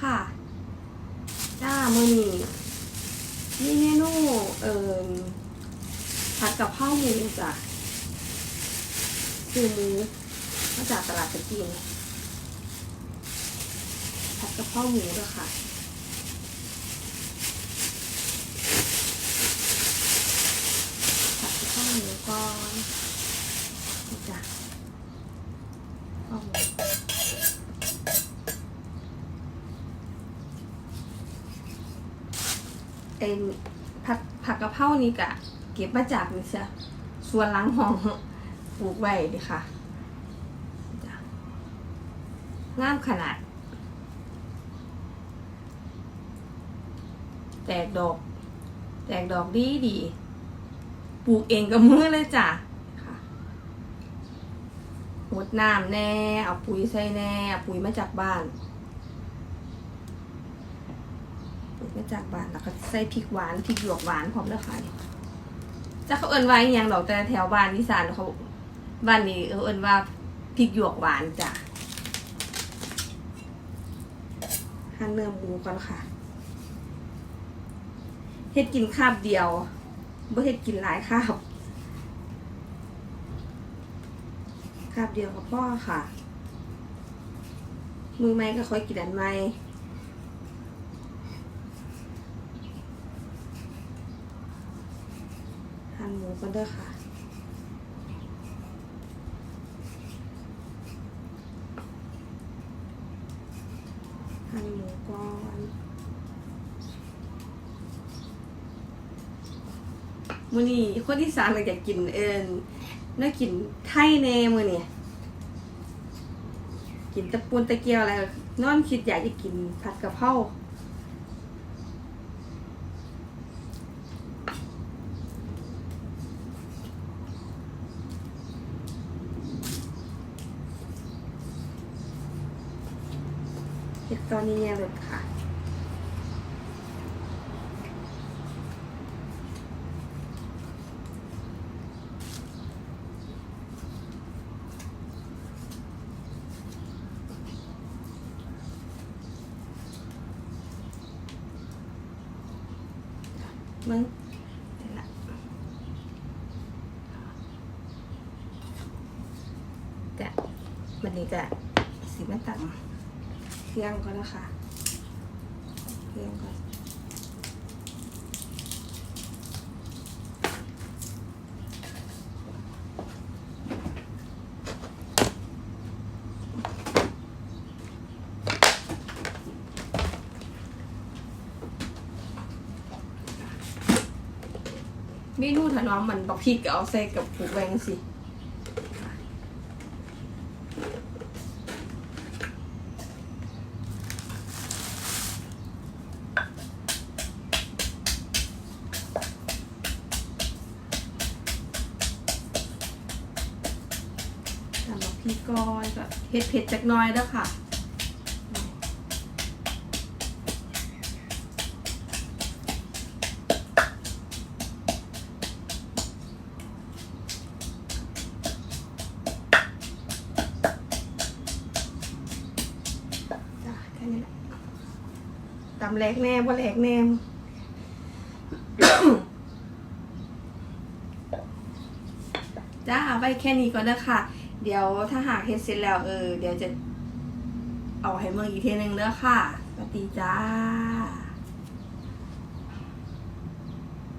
ค่ะ จ้ามือนี่นี่เมนูเอ่อผัดกับข้าวหมูจ้ะคือหมูมาจากตลาดตะกีนผัดกับข้าวหมูด้วยค่ะผัดกับข้าวหมูก่อนจ้ะข้าวหมู อ็นผักผักกะเพรานี่กะ เก็บมาจากนี่เสียส่วนหล้างห้องปลูกไว้ดิค่ะงามขนาด แตกดอก แตกดอกดีดีปลูกเองกับมือเลยจ้ะค่ะหดน้ำแน่ เอาปุ๋ยใส่แน่เอาปุ๋ยมาจากบ้าน ปลูกมาจากบ้านแล้วก็ใส่พริกหวานพริกหยวกหวานพร้อมแล้วค่ะจะเขาเอิ้นว่าอหยังดอกแต่แถวบ้านอีสานเขาบ้านนี้เขาเอินว่าพริกหยวกหวานจ้ะหั่นเนื้อหมูก่อนค่ะเฮ็ดกินคาบเดียวบ่เฮ็ดกินหลายคาบคาบเดียวกับพ่อค่ะ มือไม้ก็ค่อยกินอันไม้ หั่นห มูกันเด้อค่ะ หั่นหมูก่อนมื้อนี้คนที่สามอยากกินเอิญน่ากินไทยแน่มื้อนี้กินตะปูนตะเกียวอะไรนอนคิดอยากจะกินผัดกะเพรา เห็ดตอนนี้เนี่ยเลยค่ะมึงเสร็จะจะวันนี้จะสีมันตัง เครื่องก็แล้วค่ะเครื่องก่อน เมนูถนอมมันบักพริกก็เอาใส่กับผูกแวงสิ ทำบักพริกก้อนก็เผ็ดเผ็ดๆจักหน้อยแล้วค่ะจ้ะแค่นี้แหละตำแหลกแน่บ่แหลกแน่จ้าเอาไปแค่นี้ก่อนนะคะ เดี๋ยวถ้าหากเฮ็ดเสร็จแล้วเออ เดี๋ยวจะเอาให้เมืองอีกเทนึงเด้อค่ะสวัสดีจ้า